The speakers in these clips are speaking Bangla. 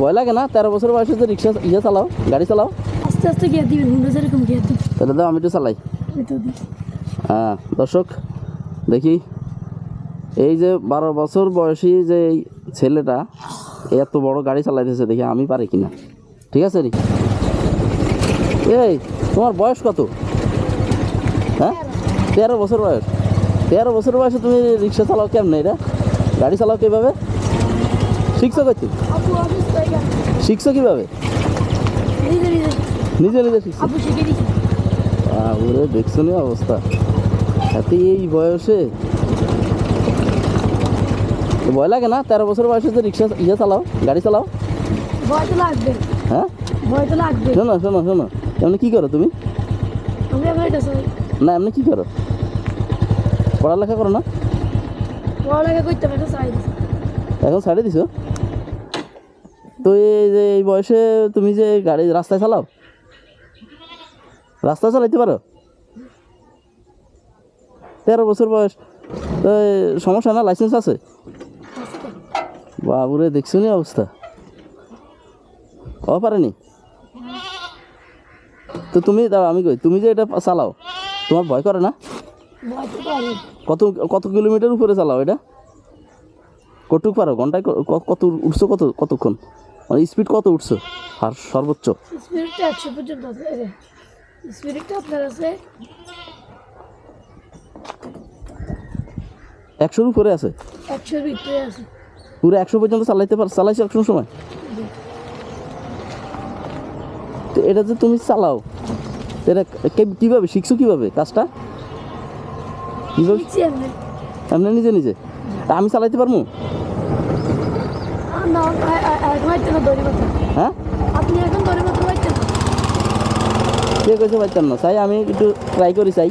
ভয় লাগে না? তেরো বছর বয়সে যে রিক্সা ইয়ে চালাও গাড়ি চালাও? আস্তে আস্তে গিয়ে দিবেন হুন্ডা যেরকম গিয়ে দিন তাহলে দাও আমি তো চালাই। তো হ্যাঁ দর্শক দেখি। এই যে বারো বছর বয়সী যে এই ছেলেটা এত বড় গাড়ি চালাইতেছে দেখি আমি পারি কিনা। ঠিক আছে রে? এই তোমার বয়স কত? হ্যাঁ? তেরো বছর বয়স। তেরো বছর বয়সে তুমি রিক্সা চালাও কেমনে এটা গাড়ি চালাও কীভাবে? শিখছো করছি শিখছো কীভাবে? নিজে নিজে। শিখছো? ওরে দেখছ নি অবস্থা? এতে এই বয়সে ভয় লাগে না? তেরো বছর বয়সে যে রিক্সা ইয়ে চালাও গাড়ি চালাও? ভয় তো লাগবে। হ্যাঁ? ভয় তো লাগবে। শোনো শোনো শোনো। এমনি কী করো তুমি? না এমনি কী করো? পড়ালেখা করো না? পড়ালেখা করতে এখন ছাড়ে দিছো? তো এই যে এই বয়সে তুমি যে গাড়ি রাস্তায় চালাও? রাস্তায় চালাইতে পারো? তেরো বছর বয়স। তো সমস্যা না? লাইসেন্স আছে? বাবুরে দেখছ নি অবস্থা? ও পারেনি? তো তুমি দাঁড়াও আমি কই তুমি যে এটা চালাও তোমার ভয় করে না? কত কত কিলোমিটার উপরে চালাও এটা? কতটুক পারো? ঘন্টায় কত উঠছো কত কতক্ষণ? মানে স্পিড কত উঠছো? আর সর্বোচ্চ? স্পিরিটটা একশো পর্যন্ত স্পিরিটটা আপনার আছে। একশোর উপরে আছে? একশোর ভিতরে আছে। পুরো একশো পর্যন্ত চালাইতে পার চালাইছো একশো সময়? তো এটা যে তুমি চালাও এটা কে- কীভাবে শিখছো কীভাবে কাজটা? কীভাবে এমনি নিজে নিজে? তা আমি চালাইতে পারব আর না আ- আ- এখন হয়তো না দড়ি মাথা হ্যাঁ? কে কইছে না? চাই আমি একটু ট্রাই করি চাই।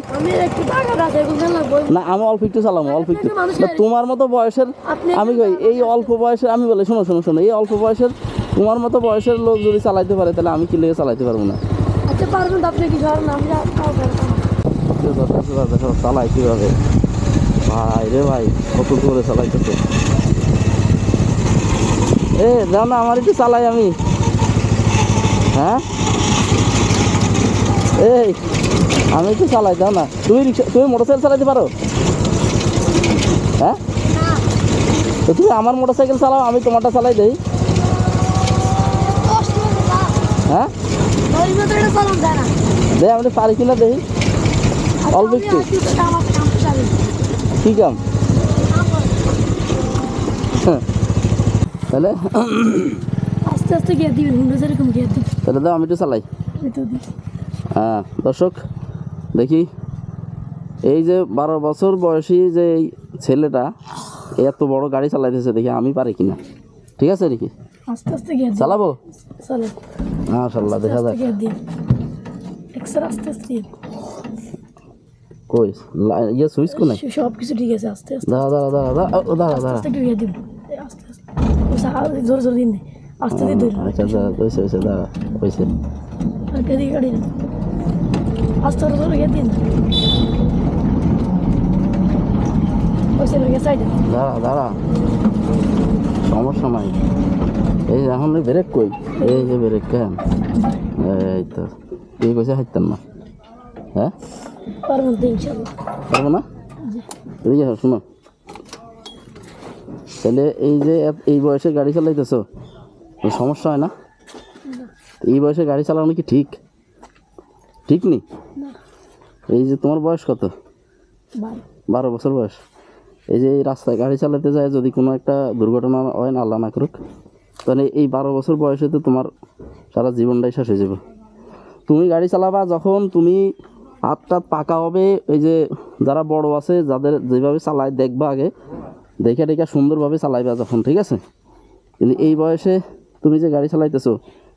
না আমি অল্প একটু চালাবো অল্প একটু। আপনি মানুষ তা তোমার মতো বয়সের আমি কই এই অল্প বয়সের আমি বলে শোনো শোনো শোনো এই অল্প বয়সের তোমার মতো বয়সের লোক যদি চালাইতে পারে তাহলে আমি কি লেগে চালাইতে পারব না? আচ্ছা পারবেন আপনি কি ধরেন আমি চালাই কীভাবে? ভাই রে ভাই কত করে চালাইতেছে। এ দাও না আমার একটু চালাই আমি। হ্যাঁ? এই আমি একটু চালাই দাও না তুমি রিক্সা তুমি মোটরসাইকেল চালাতে পারো? হ্যাঁ? তো তুমি আমার মোটরসাইকেল চালাও আমি তোমারটা চালাই দেই। হ্যাঁ? দে আমি পারি কিনা আচ্ছা, অল্প একটু। আমার কাম কি কাম তাহলে? আস্তে আস্তে গিয়ে দিবেন হুন্ডা দিন তাহলে দাও আমি একটু চালাই। তো দিই হ্যাঁ দর্শক দেখি। এই যে বারো বছর বয়সী যে এই ছেলেটা এত বড় গাড়ি চালাইতেছে দেখি আমি পারি কিনা? ঠিক আছে নাকি আস্তে আস্তে গিয়ে চালাবো? চলো। মাশাল্লাহ দেখা যাক। আস্তে আস্তে। কই? ইয়ে সুইচ কোনে? সব কিছু ঠিক আছে আস্তে আস্তে। দাঁড়া দাঁড়া দাঁড়া দাঁড়া ও, দাঁড়া দাঁড়া আস্তে গিয়ে দিন এই আস্তে আস্তে ও সা- জোরে জোরে দিন আস্তে দিয়ে ধরুন আচ্ছা দাঁড়া হয়েছে হয়েছে দাঁড়া হয়েছে গাড়ি না আস্তে জোরে জোরে গিয়ে দিন দাঁড়া দাঁড়া। সমস্যা নাই। এই এখন ব্রেক কই? এই যে ব্রেক কেন? এই তো এই কইছে হাইতাম না। হ্যাঁ? তো ইনশাল্লাহ। পারব না? শোনো। তাহলে এই যে এই বয়সে গাড়ি চালাইতেছো সমস্যা হয় না? এই বয়সে গাড়ি চালানো কি ঠিক? ঠিক নেই এই যে তোমার বয়স কত? বারো। বছর বয়স। এই যে এই রাস্তায় গাড়ি চালাতে যায় যদি কোনো একটা দুর্ঘটনা হয় না আল্লাহ না করুক তাহলে এই বারো বছর বয়সে তো তোমার সারা জীবনটাই শেষ হয়ে যাবে। তুমি গাড়ি চালাবা যখন তুমি হাত টাত পাকা হবে এই যে যারা বড় আছে যাদের যেভাবে চালায় দেখবা আগে দেখে দেখে সুন্দরভাবে চালাইবা যখন, ঠিক আছে? কিন্তু এই বয়সে তুমি যে গাড়ি চালাইতেছো,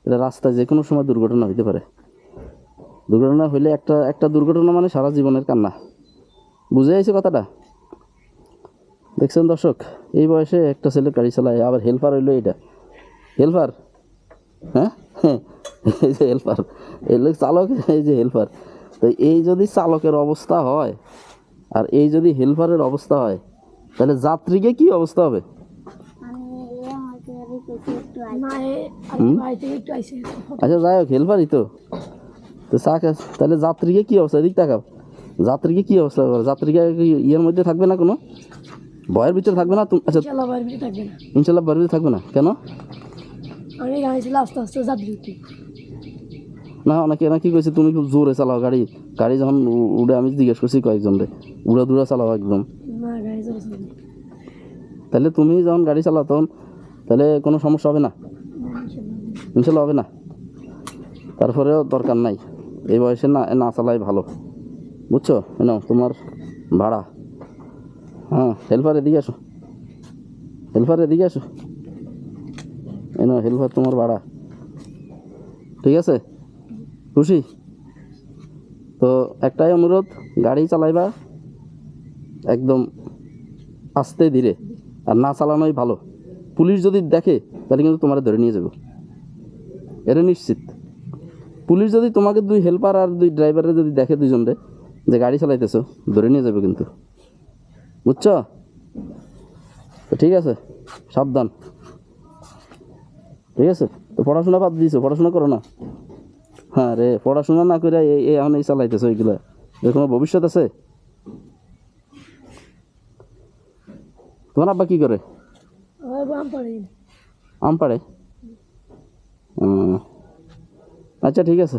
এটা রাস্তায় যে কোনো সময় দুর্ঘটনা হইতে পারে। দুর্ঘটনা হইলে একটা একটা দুর্ঘটনা মানে সারা জীবনের কান্না। বুঝে আইছে কথাটা? দেখছেন দর্শক, এই বয়সে একটা ছেলে গাড়ি চালায়, আবার হেল্পার হইল এটা হেল্পার হ্যাঁ? এই যে হেল্পার এই লোক চালক, এই যে হেল্পার তো এই যদি চালকের অবস্থা হয়, আর এই যদি হেল্পারের অবস্থা হয় তাহলে যাত্রীকে কি অবস্থা হবে? না আচ্ছা যাই হোক হেল্পারই তো। তো তাহলে যাত্রীকে কী অবস্থা? এদিক তাকাও। যাত্রীকে কী অবস্থা করে যাত্রীকে ইয়ের মধ্যে থাকবে না কোনো? ভয়ের ভিতরে থাকবে না তুমি আচ্ছা ইনশাল্লাহ না। ভয়ের ভিতরে থাকবে না। কেন? আমি গাড়ি ছিল আস্তে আস্তে যাত্রী না অনেকে নাকি কইছে তুমি খুব জোরে চালাও গাড়ি। গাড়ি যখন উড়ে আমি জিজ্ঞেস করছি কয়েকজন রে। উড়ে দূরে চালাও একদম। না না তাহলে তুমি যখন গাড়ি চালাও তখন তাহলে কোনো সমস্যা হবে না? ইনশাল্লাহ হবে না। তারপরেও দরকার নাই। এই বয়সে না না চালাই ভালো। বুঝছ? এনো তোমার ভাড়া। হ্যাঁ হেল্পার এদিকে আসো। হেল্পার এদিকে আসো। এনো হেল্পার তোমার ভাড়া। ঠিক আছে? খুশি? তো একটাই অনুরোধ, গাড়ি চালাইবা। একদম আস্তে ধীরে, আর না চালানোই ভালো। পুলিশ যদি দেখে, তাহলে কিন্তু তোমার ধরে নিয়ে যাবে। এটা নিশ্চিত। পুলিশ যদি তোমাকে দুই হেল্পার আর দুই ড্রাইভারে যদি দেখে দুজনরে যে গাড়ি চালাইতেছো, ধরে নিয়ে যাবে কিন্তু। বুঝছ? ঠিক আছে, সাবধান। ঠিক আছে? তো পড়াশোনা বাদ দিয়েছ পড়াশোনা করো না। হ্যাঁ রে, পড়াশোনা না করে এই এখন এই চালাইতেছো এইগুলো। এর কোনো ভবিষ্যৎ আছে? তোমার আব্বা কি করে? আম পাড়ে। আচ্ছা ঠিক আছে।